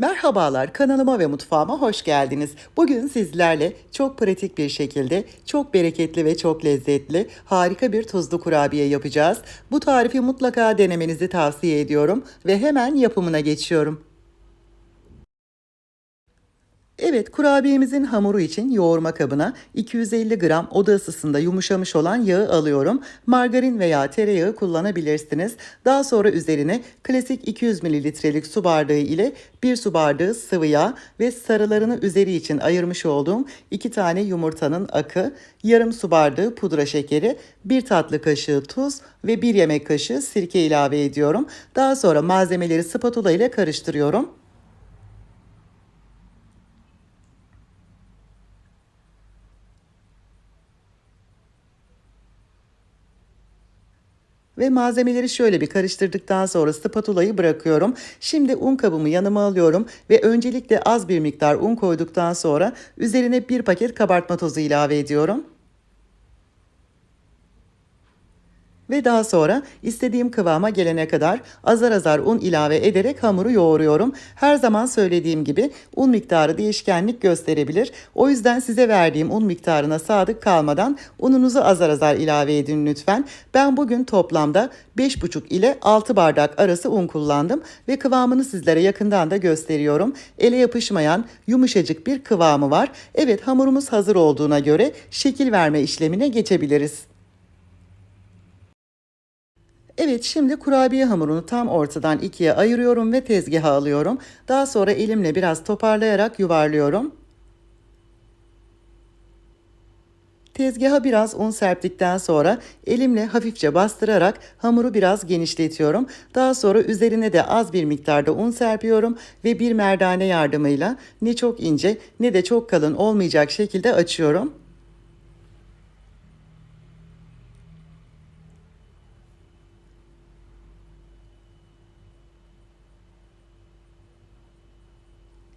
Merhabalar kanalıma ve mutfağıma hoş geldiniz. Bugün sizlerle çok pratik bir şekilde çok bereketli ve çok lezzetli harika bir tuzlu kurabiye yapacağız. Bu tarifi mutlaka denemenizi tavsiye ediyorum ve hemen yapımına geçiyorum. Evet kurabiyemizin hamuru için yoğurma kabına 250 gram oda ısısında yumuşamış olan yağı alıyorum. Margarin veya tereyağı kullanabilirsiniz. Daha sonra üzerine klasik 200 mililitrelik su bardağı ile 1 su bardağı sıvı yağ ve sarılarını üzeri için ayırmış olduğum 2 tane yumurtanın akı, yarım su bardağı pudra şekeri, 1 tatlı kaşığı tuz ve 1 yemek kaşığı sirke ilave ediyorum. Daha sonra malzemeleri spatula ile karıştırıyorum. Ve malzemeleri şöyle bir karıştırdıktan sonra spatulayı bırakıyorum. Şimdi un kabımı yanıma alıyorum ve öncelikle az bir miktar un koyduktan sonra üzerine bir paket kabartma tozu ilave ediyorum. Ve daha sonra istediğim kıvama gelene kadar azar azar un ilave ederek hamuru yoğuruyorum. Her zaman söylediğim gibi un miktarı değişkenlik gösterebilir. O yüzden size verdiğim un miktarına sadık kalmadan ununuzu azar azar ilave edin lütfen. Ben bugün toplamda 5,5 ile 6 bardak arası un kullandım ve kıvamını sizlere yakından da gösteriyorum. Ele yapışmayan yumuşacık bir kıvamı var. Evet hamurumuz hazır olduğuna göre şekil verme işlemine geçebiliriz. Evet şimdi kurabiye hamurunu tam ortadan ikiye ayırıyorum ve tezgaha alıyorum. Daha sonra elimle biraz toparlayarak yuvarlıyorum. Tezgaha biraz un serptikten sonra elimle hafifçe bastırarak hamuru biraz genişletiyorum. Daha sonra üzerine de az bir miktarda un serpiyorum ve bir merdane yardımıyla ne çok ince ne de çok kalın olmayacak şekilde açıyorum.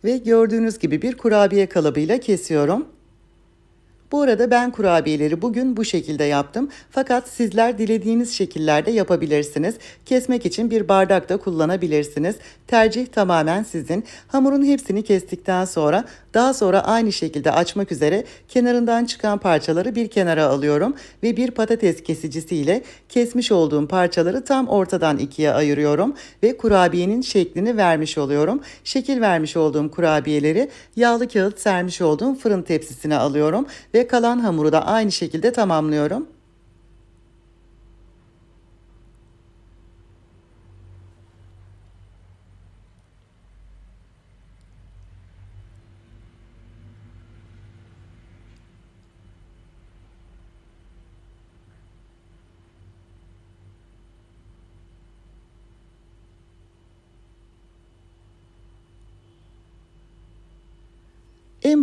Ve gördüğünüz gibi bir kurabiye kalıbıyla kesiyorum. Bu arada ben kurabiyeleri bugün bu şekilde yaptım. Fakat sizler dilediğiniz şekillerde yapabilirsiniz. Kesmek için bir bardak da kullanabilirsiniz. Tercih tamamen sizin. Hamurun hepsini kestikten sonra daha sonra aynı şekilde açmak üzere kenarından çıkan parçaları bir kenara alıyorum ve bir patates kesicisiyle kesmiş olduğum parçaları tam ortadan ikiye ayırıyorum ve kurabiyenin şeklini vermiş oluyorum. Şekil vermiş olduğum kurabiyeleri yağlı kağıt sermiş olduğum fırın tepsisine alıyorum ve kalan hamuru da aynı şekilde tamamlıyorum.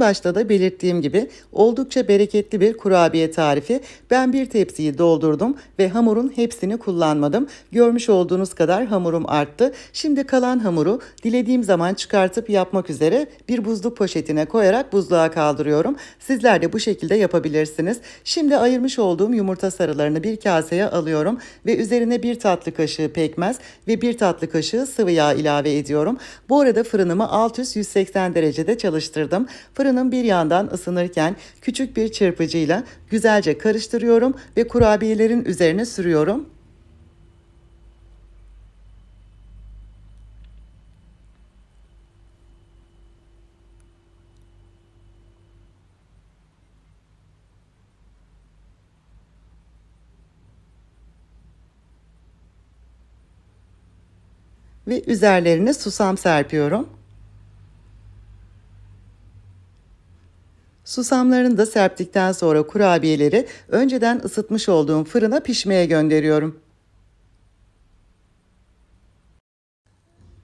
Başta da belirttiğim gibi oldukça bereketli bir kurabiye tarifi. Ben bir tepsiyi doldurdum ve hamurun hepsini kullanmadım. Görmüş olduğunuz kadar hamurum arttı. Şimdi kalan hamuru dilediğim zaman çıkartıp yapmak üzere bir buzluk poşetine koyarak buzluğa kaldırıyorum. Sizler de bu şekilde yapabilirsiniz. Şimdi ayırmış olduğum yumurta sarılarını bir kaseye alıyorum ve üzerine bir tatlı kaşığı pekmez ve bir tatlı kaşığı sıvı yağ ilave ediyorum. Bu arada fırınımı alt üst 180 derecede çalıştırdım. Fırının bir yandan ısınırken küçük bir çırpıcıyla güzelce karıştırıyorum ve kurabiyelerin üzerine sürüyorum. ve üzerlerine susam serpiyorum. Susamlarını da serptikten sonra kurabiyeleri önceden ısıtmış olduğum fırına pişmeye gönderiyorum.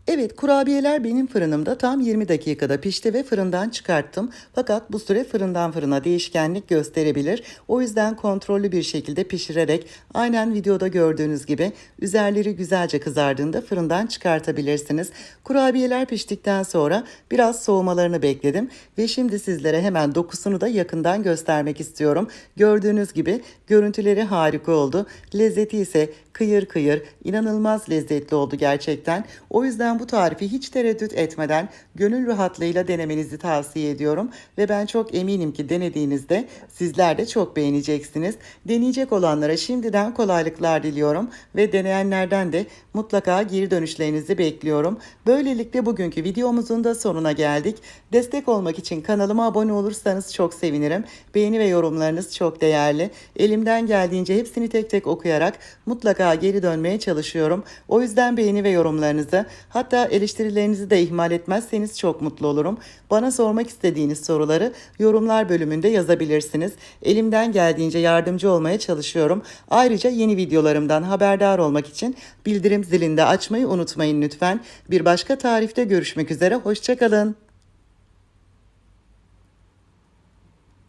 Evet kurabiyeler benim fırınımda tam 20 dakikada pişti ve fırından çıkarttım. Fakat bu süre fırından fırına değişkenlik gösterebilir. O yüzden kontrollü bir şekilde pişirerek aynen videoda gördüğünüz gibi üzerleri güzelce kızardığında fırından çıkartabilirsiniz. Kurabiyeler piştikten sonra biraz soğumalarını bekledim ve şimdi sizlere hemen dokusunu da yakından göstermek istiyorum. Gördüğünüz gibi görüntüleri harika oldu. Lezzeti ise kıyır kıyır inanılmaz lezzetli oldu gerçekten. O yüzden bu tarifi hiç tereddüt etmeden gönül rahatlığıyla denemenizi tavsiye ediyorum ve ben çok eminim ki denediğinizde sizler de çok beğeneceksiniz. Deneyecek olanlara şimdiden kolaylıklar diliyorum ve deneyenlerden de mutlaka geri dönüşlerinizi bekliyorum. Böylelikle bugünkü videomuzun da sonuna geldik. Destek olmak için kanalıma abone olursanız çok sevinirim. Beğeni ve yorumlarınız çok değerli. Elimden geldiğince hepsini tek tek okuyarak mutlaka geri dönmeye çalışıyorum. O yüzden beğeni ve yorumlarınızı hatta eleştirilerinizi de ihmal etmezseniz çok mutlu olurum. Bana sormak istediğiniz soruları yorumlar bölümünde yazabilirsiniz. Elimden geldiğince yardımcı olmaya çalışıyorum. Ayrıca yeni videolarımdan haberdar olmak için bildirim zilini de açmayı unutmayın lütfen. Bir başka tarifte görüşmek üzere. Hoşçakalın.